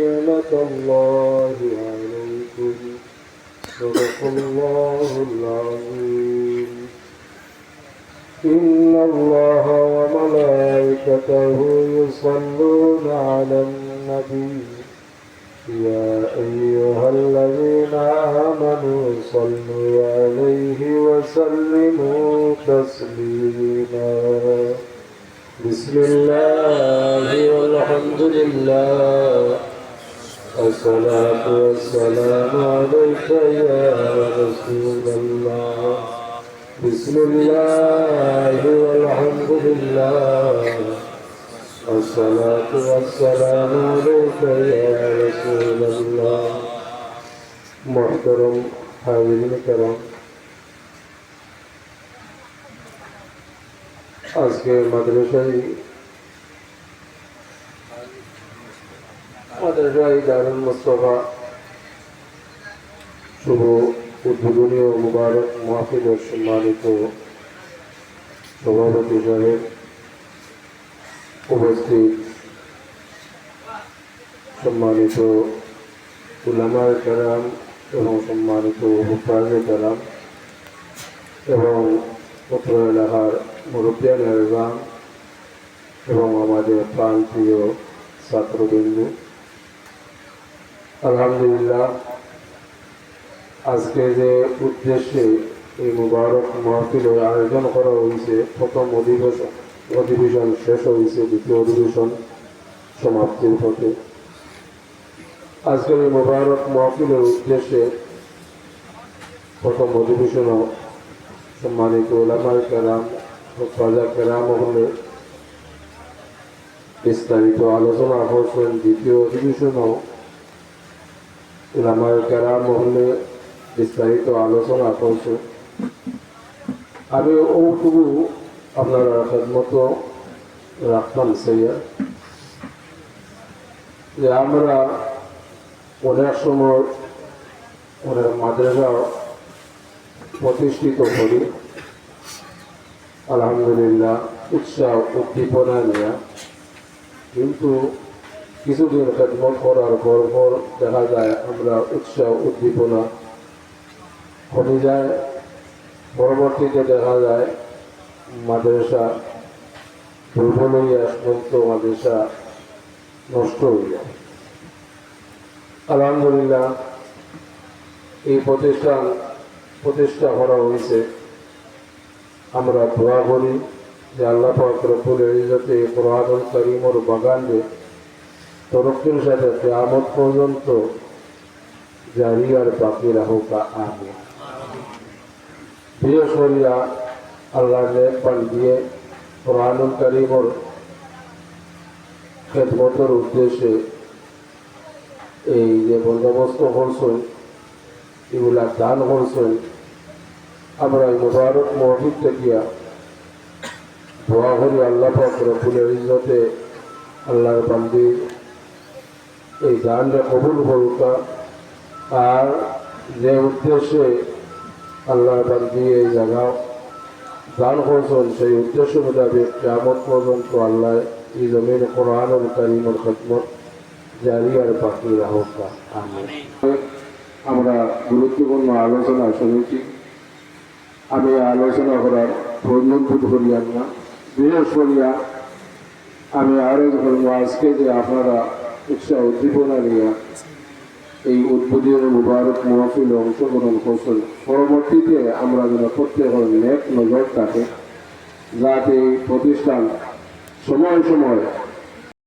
نعمة الله عليكم. صدق الله العظيم. إن الله وملائكته يصلون على النبي. يا أيها الذين آمنوا صلوا عليه وسلموا تسليما. بسم الله والحمد لله. الصلاة والسلام عليك يا رسول الله بسم الله والحمد لله الصلاة والسلام عليك يا رسول الله محترم حاضرين الكرام আজকে মাদ্রাসায় মাদ্রাসায় দারুল মোস্তফা। শুভ উদ্বোধনী ও মুবারক সম্মানিত সভাপতি সাহেব উপস্থিত। সম্মানিত উলামার কারাম এবং সম্মানিত হুফাজে কারাম এবং পত্র এলাকার মুরব্বিয়ান এবং আমাদের প্রান্তীয় ছাত্রবিন্দু। আলহামদুলিল্লাহ। আজকে যে উদ্দেশ্যে এই মুবারক মাহফিলের আয়োজন করা হয়েছে, প্রথম অধিবেশন অধিবেশন শেষ হয়েছে, দ্বিতীয় অধিবেশন সমাপ্তির পথে। আজকের এই মুবারক মাহফিলের উদ্দেশ্যে প্রথম অধিবেশনও সম্মানিত ওলামাই কেরাম সাজা কেরাম হলে বিস্তারিত আলোচনা করছেন। দ্বিতীয় অধিবেশনও ওলামাই কেরাম হলে বিস্তারিত আলোচনা করছে। আমি ওটুকু আপনারা খেদমত রাখতাম সেইয়া যে আমরা অনেক সময় অনেক মাদ্রাসা প্রতিষ্ঠিত করি। আলহামদুলিল্লাহ, উৎসাহ উদ্দীপনা নিয়ে। কিন্তু কিছুদিন খেদমত করার পর পর দেখা যায়, আমরা উৎসাহ, উদ্দীপনা। কমে যায় পরবর্তীতে দেখা যায়, মাদ্রাসা দুর্বল হইয়া পর্যন্ত মাদ্রাসা নষ্ট যায়। আলহামদুলিল্লাহ, এই প্রতিষ্ঠান প্রতিষ্ঠা করা হয়েছে। আমরা দোয়া করি যে আল্লাহ পাক রব্বুল ইজ্জতে কোরআনুল করিমর বাগানে তরক্কির সাথে কেয়ামত পর্যন্ত জারি আর বাকি রাহুকা আগে বিশেষ করিয়া আল্লাহ নেপাল দিয়ে কোরআনুল করিমর খেদমতের উদ্দেশ্যে এই যে বন্দোবস্ত করছেন, এগুলা দান করছেন, আমরা এই মুবারক মহফিল দেখিয়া দোয়া করি আল্লাহ পাক রব্বুল ইজ্জতে আল্লাহর বান্দি এই দানটা কবুল করুকা আর যে উদ্দেশ্যে আল্লাহ বান্দি এই জায়গা দান করছেন সেই উদ্দেশ্য মোতাবেক কেমন পর্যন্ত আল্লাহ এই জমিন কোরআনুল করিমর খদমত জারি আর বাকি রাহকা আমরা গুরুত্বপূর্ণ আলোচনা শুনেছি। আমি আলোচনা করার প্রয়োজন বোধ করিয়ান না। বিশেষ করিয়া আমি আরও করব আজকে যে আপনারা উৎসাহ উদ্দীপনা নিয়ে এই উদ্বোধনী মুবারক মহফিলে অংশগ্রহণ করছেন। পরবর্তীতে আমরা যেন প্রত্যেকের নেট নজর থাকে, যাতে প্রতিষ্ঠান সময় সময়